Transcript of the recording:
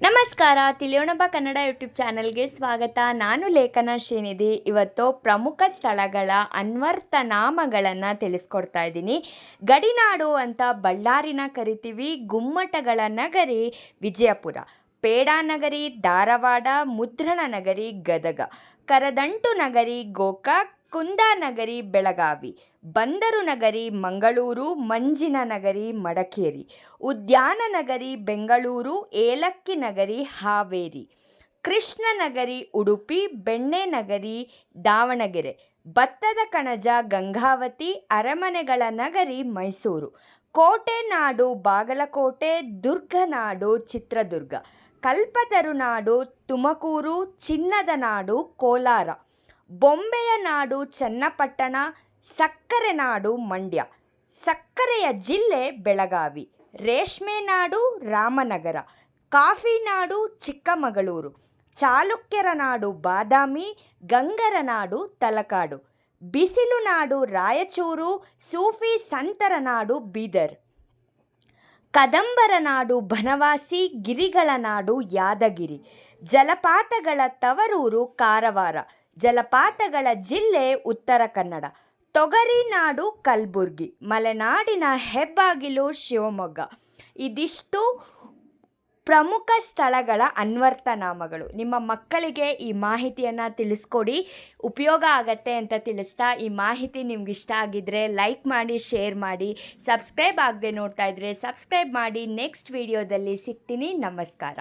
ನಮಸ್ಕಾರ, ತಿಳಿಯೋಣಬ ಕನ್ನಡ ಯೂಟ್ಯೂಬ್ ಚಾನಲ್ಗೆ ಸ್ವಾಗತ. ನಾನು ಲೇಖನ ಶ್ರೀನಿಧಿ. ಇವತ್ತು ಪ್ರಮುಖ ಸ್ಥಳಗಳ ಅನ್ವರ್ಥ ನಾಮಗಳನ್ನು ತಿಳಿಸ್ಕೊಡ್ತಾ ಇದ್ದೀನಿ. ಗಡಿನಾಡು ಅಂತ ಬಳ್ಳಾರಿನ ಕರಿತೀವಿ, ಗುಮ್ಮಟಗಳ ನಗರಿ ವಿಜಯಪುರ. ಪೇಡಾನಗರಿ ಧಾರವಾಡ, ಮುದ್ರಣ ನಗರಿ, ಗದಗ. ಕರದಂಟು ನಗರಿ, ಗೋಕಾಕ್ ಕುಂದಾನಗರಿ ಬೆಳಗಾವಿ. ಬಂದರು ನಗರಿ, ಮಂಗಳೂರು, ಮಂಜಿನ ನಗರಿ, ಮಡಕೇರಿ. ಉದ್ಯಾನ ನಗರಿ, ಬೆಂಗಳೂರು, ಏಲಕ್ಕಿ ನಗರಿ, ಹಾವೇರಿ. ಕೃಷ್ಣ ನಗರಿ, ಉಡುಪಿ, ಬೆಣ್ಣೆ ನಗರಿ, ದಾವಣಗೆರೆ. ಭತ್ತದ ಕಣಜ, ಗಂಗಾವತಿ, ಅರಮನೆಗಳ ನಗರಿ, ಮೈಸೂರು. ಕೋಟೆ ನಾಡು, ಬಾಗಲಕೋಟೆ ದುರ್ಗನಾಡು ಚಿತ್ರದುರ್ಗ. ಕಲ್ಪತರುನಾಡು ತುಮಕೂರು, ಚಿನ್ನದ ನಾಡು, ಕೋಲಾರ. ಬೊಂಬೆಯ ನಾಡು ಚನ್ನಪಟ್ಟಣ, ಸಕ್ಕರೆ ನಾಡು ಮಂಡ್ಯ. ಸಕ್ಕರೆಯ ಜಿಲ್ಲೆ ಬೆಳಗಾವಿ. ರೇಷ್ಮೆ ನಾಡು ರಾಮನಗರ. ಕಾಫಿ ನಾಡು ಚಿಕ್ಕಮಗಳೂರು. ಚಾಲುಕ್ಯರ ನಾಡು ಬಾದಾಮಿ, ಗಂಗರ ನಾಡು ತಲಕಾಡು. ಬಿಸಿಲು ನಾಡು ರಾಯಚೂರು, ಸೂಫಿ ಸಂತರ ನಾಡು ಬೀದರ್. ಕದಂಬರ ನಾಡು ಬನವಾಸಿ, ಗಿರಿಗಳ ನಾಡು ಯಾದಗಿರಿ. ಜಲಪಾತಗಳ ತವರೂರು ಕಾರವಾರ. ಜಲಪಾತಗಳ ಜಿಲ್ಲೆ ಉತ್ತರ ಕನ್ನಡ. ತೊಗರಿ ನಾಡು ಕಲಬುರ್ಗಿ, ಮಲೆನಾಡಿನ ಹೆಬ್ಬಾಗಿಲು, ಶಿವಮೊಗ್ಗ. ಇದಿಷ್ಟು ಪ್ರಮುಖ ಸ್ಥಳಗಳ ಅನ್ವರ್ಥ ನಾಮಗಳು ನಿಮ್ಮ ಮಕ್ಕಳಿಗೆ ಈ ಮಾಹಿತಿಯನ್ನು ತಿಳಿಸ್ಕೊಡಿ. ಉಪಯೋಗ ಆಗತ್ತೆ ಅಂತ ತಿಳಿಸ್ತಾ ಈ ಮಾಹಿತಿ ನಿಮ್ಗೆ ಇಷ್ಟ ಆಗಿದ್ರೆ ಲೈಕ್ ಮಾಡಿ, ಶೇರ್ ಮಾಡಿ. ಸಬ್ಸ್ಕ್ರೈಬ್ ಆಗದೆ ನೋಡ್ತಾ ಇದ್ರೆ ಸಬ್ಸ್ಕ್ರೈಬ್ ಮಾಡಿ. ನೆಕ್ಸ್ಟ್ ವಿಡಿಯೋದಲ್ಲಿ ಸಿಗ್ತೀನಿ. ನಮಸ್ಕಾರ.